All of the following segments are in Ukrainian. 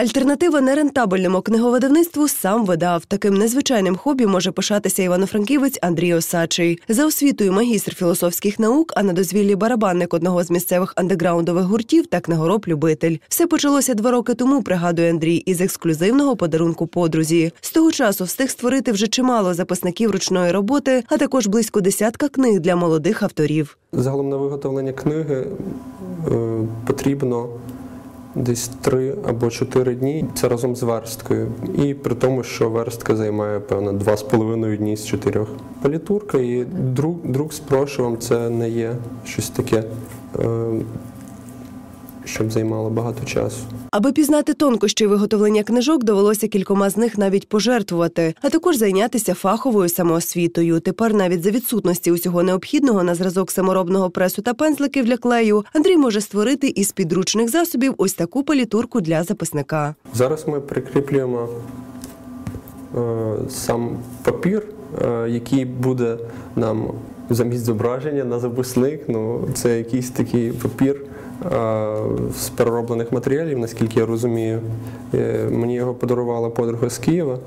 Альтернатива нерентабельному книговидавництву сам видав. Таким незвичайним хобі може пишатися івано-франківець Андрій Осачий. За освітою магістр філософських наук, а на дозвіллі барабанник одного з місцевих андеграундових гуртів та книгороб любитель. Все почалося два роки тому. Пригадує Андрій із ексклюзивного подарунку подрузі. З того часу встиг створити вже чимало записників ручної роботи, а також близько десятка книг для молодих авторів. Загалом на виготовлення книги е, потрібно десь три або чотири дні. Це разом з версткою. І при тому, що верстка займає певно два з половиною дні з чотирьох. Палітурка і друг друг з прошивом це не є щось таке, е, щоб займало багато часу. Аби пізнати тонкощі виготовлення книжок, довелося кількома з них навіть пожертвувати, а також зайнятися фаховою самоосвітою. Тепер навіть за відсутності усього необхідного на зразок саморобного пресу та пензликів для клею Андрій може створити із підручних засобів ось таку палітурку для записника. Зараз ми прикріплюємо е, сам папір, який буде нам замість зображення на записник. Ну, це якийсь такий папір е, з перероблених матеріалів, наскільки я розумію. Е, мені його подарувала подруга з Києва,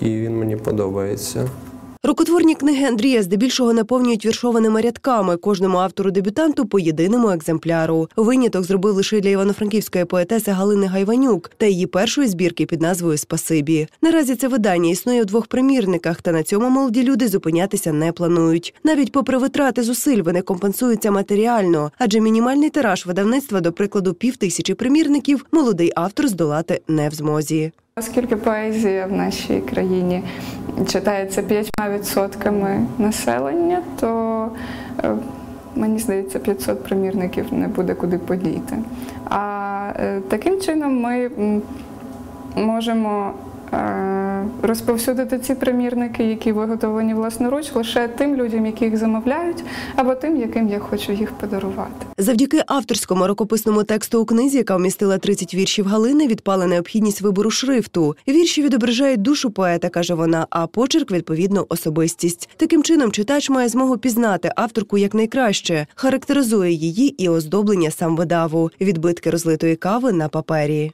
і він мені подобається. Рукотворні книги Андрія здебільшого наповнюють віршованими рядками кожному автору дебютанту по єдиному екземпляру. Виняток зробив лише для івано-франківської поетеси Галини Гайванюк та її першої збірки під назвою Спасибі. Наразі це видання існує у двох примірниках, та на цьому молоді люди зупинятися не планують. Навіть попри витрати зусиль вони компенсуються матеріально, адже мінімальний тираж видавництва, до прикладу, пів тисячі примірників, молодий автор здолати не в змозі. Оскільки поезія в нашій країні читається 5% населення, то е, мені здається, 500 примірників не буде куди подіти. А е, таким чином ми можемо е, розповсюдити ці примірники, які виготовлені власноруч, лише тим людям, які їх замовляють, або тим, яким я хочу їх подарувати. Завдяки авторському рукописному тексту у книзі, яка вмістила 30 віршів Галини, відпала необхідність вибору шрифту. Вірші відображають душу поета, каже вона, а почерк відповідно особистість. Таким чином, читач має змогу пізнати авторку якнайкраще, характеризує її і оздоблення сам видаву, відбитки розлитої кави на папері.